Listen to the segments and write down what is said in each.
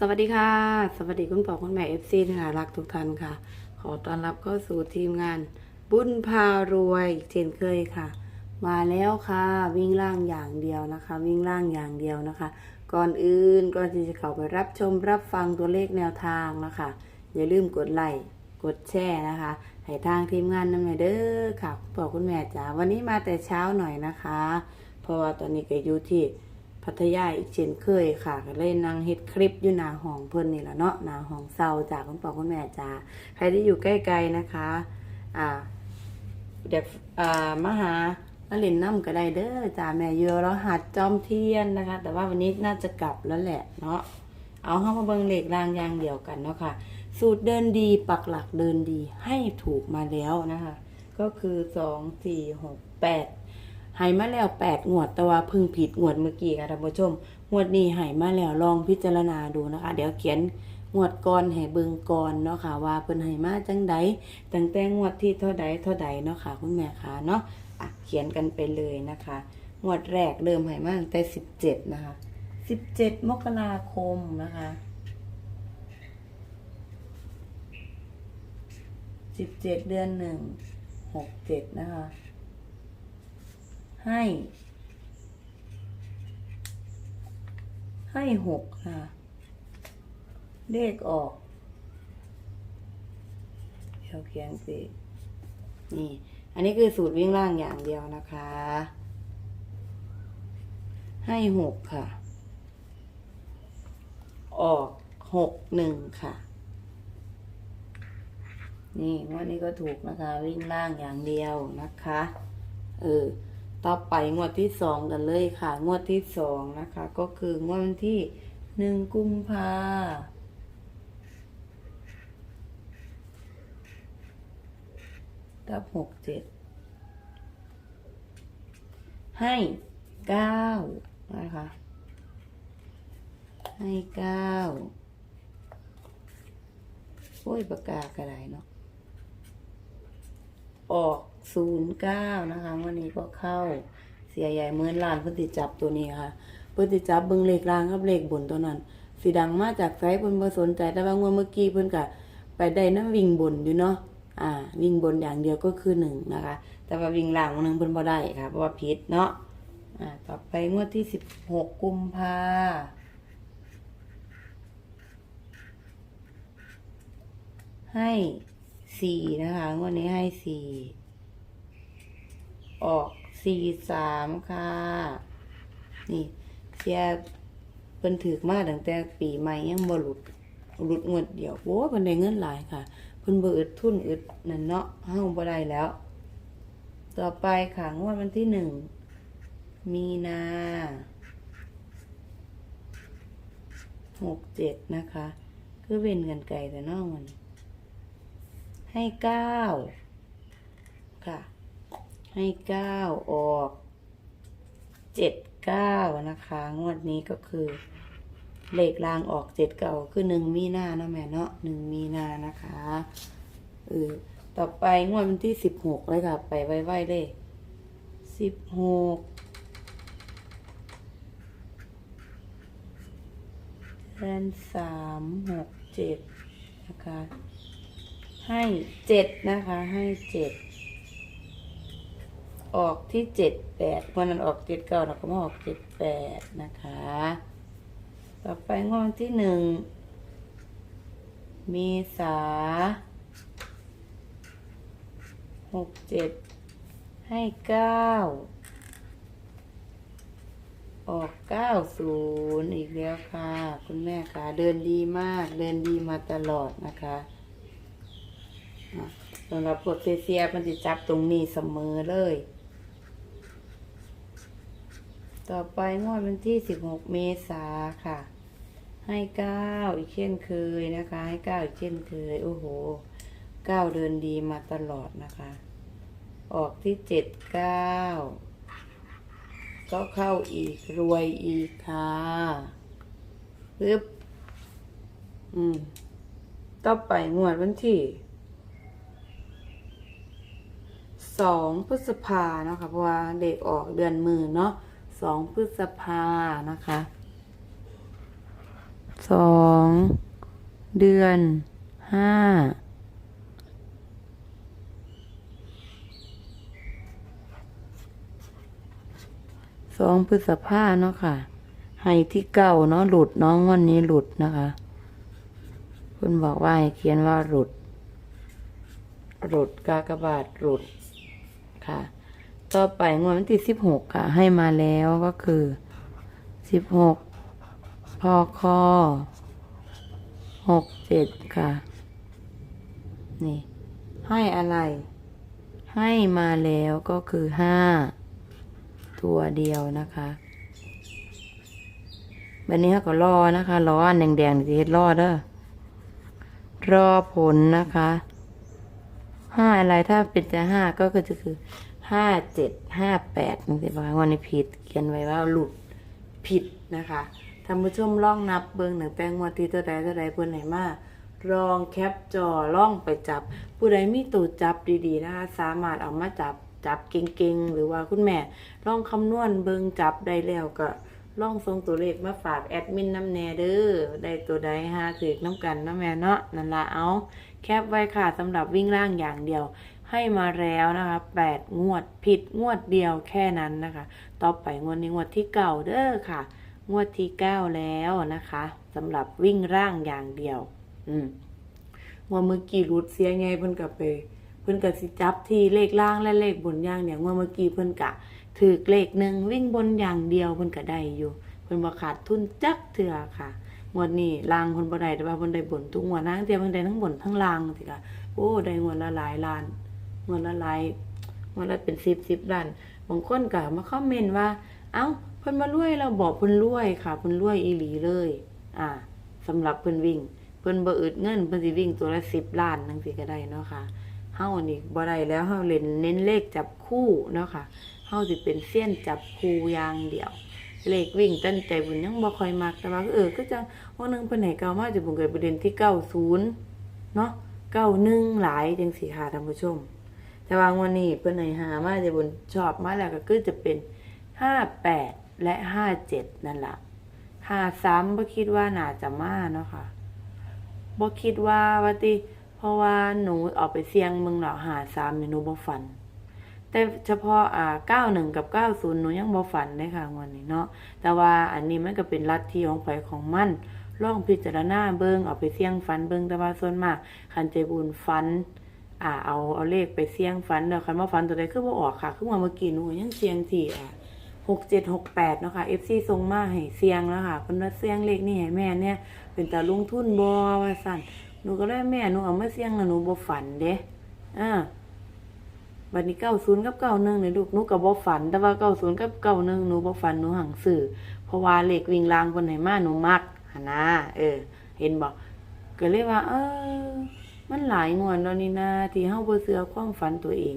สวัสดีค่ะ สวัสดีคุณพ่อคุณแม่เอฟซีที่น่ารักทุกท่านค่ะ ขอต้อนรับเข้าสู่ทีมงาน บุญพารวยเช่นเคยค่ะ มาแล้วค่ะวิ่งล่างอย่างเดียวนะคะ วิ่งล่างอย่างเดียวนะคะ ก่อนอื่นก่อนที่จะเข้าไปรับชมรับฟังตัวเลขแนวทางนะคะ อย่าลืมกดไลค์กดแชร์นะคะให้ทางทีมงานนำหน่อยเด้อค่ะคุณพ่อคุณแม่จ๋าวันนี้มาแต่เช้าหน่อยนะคะ เพราะว่าตอนนี้ก็อยู่ที่ พัทยาอีกเช่นเคยค่ะก็เลยนั่งเฮ็ดคลิปอยู่หน้าห้องเพิ่นนี่แหละเนาะหน้าห้องเซาจากคุณพ่อคุณแม่จ้าใครที่อยู่ใกล้ๆนะคะ อ่าเด็กอ่ามาหามาเล่นน้ำก็ได้เด้อจ้าแม่เยอะแล้วหัดจอมเทียนนะคะ แต่ว่าวันนี้น่าจะกลับแล้วแหละเนาะเอาเข้ามาเบิงเหลขรางยางเดียวกันเนาะค่ะ สูตรเดินดีปักหลักเดินดีให้ถูกมาแล้วนะคะ ก็คือสองสี่หกแปด หายมาแล้วแปดงวดแต่ว่าพึ่งผิดงวดเมื่อกี้ค่ะท่านผู้ชม งวดนี้หายมาแล้วลองพิจารณาดูนะคะ เดี๋ยวเขียนงวดก่อนให้เบิ่งก่อนเนาะค่ะ ว่าเพิ่นให้มาจังใดตั้งแต่งวดที่เท่าใดเท่าใดเนาะค่ะ คุณแม่ค่ะเนาะอะเขียนกันไปเลยนะคะ งวดแรกเริ่มให้มาตั้งแต่สิบเจ็ดนะคะสิบเจ็ดมกราคมนะคะสิบเจ็ดเดือนหนึ่งหกเจ็ดนะคะ ให้ ให้หกค่ะเลขออกเดี๋ยวเขียนสินี่ อันนี้คือสูตรวิ่งล่างอย่างเดียวนะคะ ให้หกค่ะ ออกหกหนึ่งค่ะ นี่งวันนี้ก็ถูกนะคะ วิ่งล่างอย่างเดียวนะคะ เออ ต่อไปงวดที่สองกันเลยค่ะ งวดที่สองนะคะ ก็คืองวดวันที่หนึ่งกุมภากับหกเจ็ดให้เก้านะคะ ให้เก้าโอ้ยประกาศกระไรเนาะออก ศูนย์เก้านะคะวันนี้ก็เข้าเสียใหญ่เมื่อนล้านเพิ่นติจับตัวนี้ค่ะ เพิ่นติจับเบิ่งเลขล่างกับเลขบนตัวนั้นสีดังมาจากไซเพิ่นบ่สนใจแต่ว่างวดเมื่อกี้เพิ่นก็ไปได้น้ำวิ่งบนอยู่เนาะอ่า วิ่งบนอย่างเดียวก็คือหนึ่งนะคะ แต่ว่าวิ่งล่างวันหนึงเพิ่นบ่ได้ค่ะเพราะว่าผิดเนาะอ่าต่อไปงวดที่สิบหกกุมภาให้สี่นะคะงวดนี้ให้สี่ ออกสี่สามค่ะ นี่เสียเพิ่นถือมาตั้งแต่ปีใหม่ยังบ่หลุดหลุดงวดเดียวโอ้เพิ่นได้เงินหลายค่ะเพิ่นบ่อึดทุนอึดนั่นเนาะเฮาบ่ได้แล้ว ต่อไปค่ะงวดวันที่หนึ่งมีนาหกเจ็ดนะคะคือเว้นกันไกลแต่นอกมันให้เก้าค่ะ ให้เก้าออกเจ็ดเก้านะคะ งวดนี้ก็คือ เลขรางออกเจ็ดเก้าคือหนึ่งมีนาเนาะแม่เนาะหนึ่งมีนานะคะเออต่อไปงวดวันที่สิบหกเลยค่ะ ไปไวๆเลยสิบหกเดือนสามหกเจ็ดนะคะ ให้เจ็ดนะคะ ให้เจ็ด ออกที่เจ็ดแปดวันนั้นออกเจ็ดเก้าเราก็มาออกเจ็ดแปดนะคะ ต่อไปงวดวันที่หนึ่งเมษาหกเจ็ดให้เก้าออกเก้าศูนย์อีกแล้วค่ะ คุณแม่ค่ะ เดินดีมาก เดินดีมาตลอดนะคะสำหรับพวกเซียมันจะจับตรงนี้เสมอเลย ต่อไปงวดวันที่สิบหกเมษาค่ะ ให้เก้าอีกเช่นเคยนะคะ ให้เก้าอีกเช่นเคย โอ้โหเก้าเดินดีมาตลอดนะคะ ออกที่เจ็ดเก้าก็เข้าอีกรวยอีกค่ะปึ๊บอืม ต่อไปงวดวันที่สองพฤษภาเนาะค่ะเพราะว่าเด็กออกเดือนมือเนาะ สองพฤษภานะคะสองเดือนห้าสองพฤษภาเนาะค่ะ ให้ที่เก้าเนาะหลุดน้องวันนี้หลุดนะคะ คุณบอกว่าให้เขียนว่าหลุด หลุดกากบาทหลุดค่ะ ต่อไปงวดวันที่สิบหกค่ะ ให้มาแล้วก็คือสิบหกพอคอหกเจ็ดค่ะ นี่ ให้อะไร ให้มาแล้วก็คือห้าตัวเดียวนะคะแบบนี้เขาก็รอนะคะรออันแดงๆที่เฮ็ดรอเด้อรอผลนะคะห้าอะไรถ้าเป็นจะห้าก็คือจะคือ ห้าเจ็ดห้าแปดมันจะว่าวันนี้ผิดเขียนไว้ว่าหลุดผิดนะคะท่านผู้ชมลองนับเบิ้งหนึ่งแปลงงวดที่เท่าใดเท่าใดเพื่อนไหนมาลองแคปจอล่องไปจับ ผู้ใดมีตูดจับดีๆนะคะสามารถเอามาจับจับเก่งๆ หรือว่าคุณแม่ล่องคำนวณเบิงจับได้แล้วก็ล่องส่งตัวเลขมาฝากแอดมินน้ำแน่เด้อได้ตัวใดหาถือน้ำกันน้ำแม่เนาะนั่นละเอา แคปไว้ค่ะสำหรับวิ่งล่างอย่างเดียว ให้มาแล้วนะคะแปดงวดผิดงวดเดียวแค่นั้นนะคะ ต่อไปงวดนี้งวดที่เก่าเด้อค่ะ งวดที่เก้าแล้วนะคะสำหรับวิ่งร่างอย่างเดียว อืมงวดเมื่อกี้รุดเสียไงเพิ่นกับไปเพิ่นก็สิจับที่เลขล่างและเลขบนอย่างเนี่ยงวดเมื่อกี้เพิ่นกะถือเลขหนึ่งวิ่งบนอย่างเดียวเพิ่นก็ได้อยู่ เพิ่นบ่ขาดทุนจักเถื่อค่ะงวดนี้ล่างเพิ่นบ่ได้แต่ว่าเพิ่นได้บนทุกงวดนะเดียเพิ่นได้ทั้งบนทั้งล่างสิค่ะโอ้ได้งวดละหลายล้าน งวดละลายงวดละเป็น10 10ล้านบางคนก็มาคอมเมนต์ว่า เอ้าเพิ่นมารวยเราบอกเพิ่นรวยค่ะเพิ่นรวยอีหลีเลย อ่าสำหรับเพิ่นวิ่ง เพิ่นบ่อึดเงินเพิ่นสิวิ่งตัวละ10ล้านจังซี่ก็ได้เนาะค่ะเฮานี่บ่ได้แล้วเฮาเล่นเน้นเลขจับคู่เนาะค่ะเฮาสิเป็นเสี้ยนจับคูอย่างเดียวเลขวิ่งตั้นใจบุญยังบ่ค่อยมักแต่ว่าเออก็จังว่านึงเพิ่นให้เก่ามาจะบุญเกิดประเด็นที่90เนาะ91หนึ่งหลายจังซี่ค่ะท่านผู้ชม แต่ว่างวันนี้เพิ่อนให้หามาจะบุญชอบมาแล้วก็คือจะเป็น58แปดและ57นั่นแหล่ะ53บ่คิดว่าน่าจะมาเนาะค่ะบ่คิดว่าว่าติเพราะว่าหนูออกไปเสี่ยงมืองแล้ว53นี่หนูบ่ฝัน แต่เฉพาะอ่า91กับ90หนูยังบ่ฝันเลยค่ะวดนี้เนาะแต่ว่าอันนี้มันก็เป็นลัทธิของไผของมันลองพิจารณาเบิ่งเอาไปเสี่ยงฝันเบิ่งแต่ว่าส่วนมากคันใจบุญฝัน อ่าเอาเอาเลขไปเสี่ยงฝันแล้วคันว่าฝันตัวใดคือบ่าออกค่ะ คือว่าเมื่อกี้หนูยังเสี่ยงที่อ่า6768เนาะค่ะ FC ส่งมาให้เสี่ยงแล้วค่ะเพิ่นว่าเสี่ยงเลขนี่ให้แม่เนี่ย เป็นตาลงทุนบ่ว่าซั่นหนูก็เลยแม่หนูเอามาเสี่ยงแล้วหนูบ่ฝันเด้อ่าบัดนี้เก้าศูนย์กับเก้าหนึ่งนี่ลูกหนูก็บ่ฝัน แต่ว่าเก้าศูนย์กับเก้าหนึ่งหนูบ่ฝันหนูหังสื่อเพราะว่าเลขวิ่งรางคนไหนมาหนูมักหนนะเออ เห็นบ่ก็เลยว่า เออ มันหลายงวดแล้วนี่นะที่เฮาบ่เชื่อความฝันตัวเอง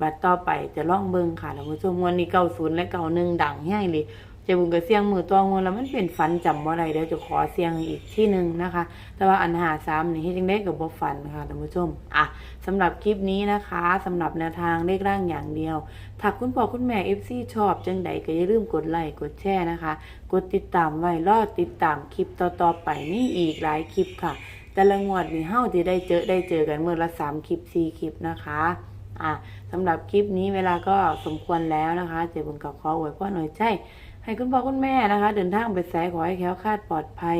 บัดต่อไปจะลองเบิ่งค่ะท่านผู้ชมงวดนี้90และ91ดังแฮงเลยเจ้าบุญก็เสียงมือตัวงวดแล้วมันเป็นฝันจำบ่ได้เดี๋ยวจะขอเสียงอีกที่หนึงนะคะ แต่ว่าอันหา3นี่เฮ็ดจังได๋ก็บ่ฝันค่ะท่านผู้ชมอะสำหรับคลิปนี้นะคะสำหรับแนวทางเลขร่างอย่างเดียวถ้าคุณพ่อคุณแม่ FC ชอบจังใดก็อย่าลืมกดไลค์กดแชร์นะคะ กดติดตามไว้รอติดตามคลิปต่อๆไปนี่อีกหลายคลิปค่ะ แต่ละงวดนี่เฮาสิได้เจอได้เจอกันเมื่อละ3คลิป4คลิปนะคะอะสำหรับคลิปนี้เวลาก็สมควรแล้วนะคะเจ้าบุญกับขออวยพรหน่อยใจให้คุณพ่อคุณแม่นะคะ เดินทางไปไสขอให้แคล้วคลาดปลอดภัย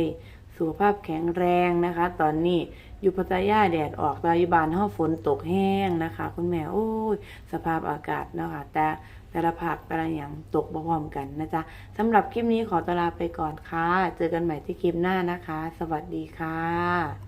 สุขภาพแข็งแรงนะคะ ตอนนี้อยู่พัทยาแดดออกตาอยู่บ้านเฮาฝนตกแห้งนะคะ คุณแม่โอ้ยสภาพอากาศเนาะคะแต่แต่ละภาคแต่ละอย่างตกบ่พร้อมกันนะจ๊ะสำหรับคลิปนี้ขอตลาไปก่อนค่ะ เจอกันใหม่ที่คลิปหน้านะคะ สวัสดีค่ะ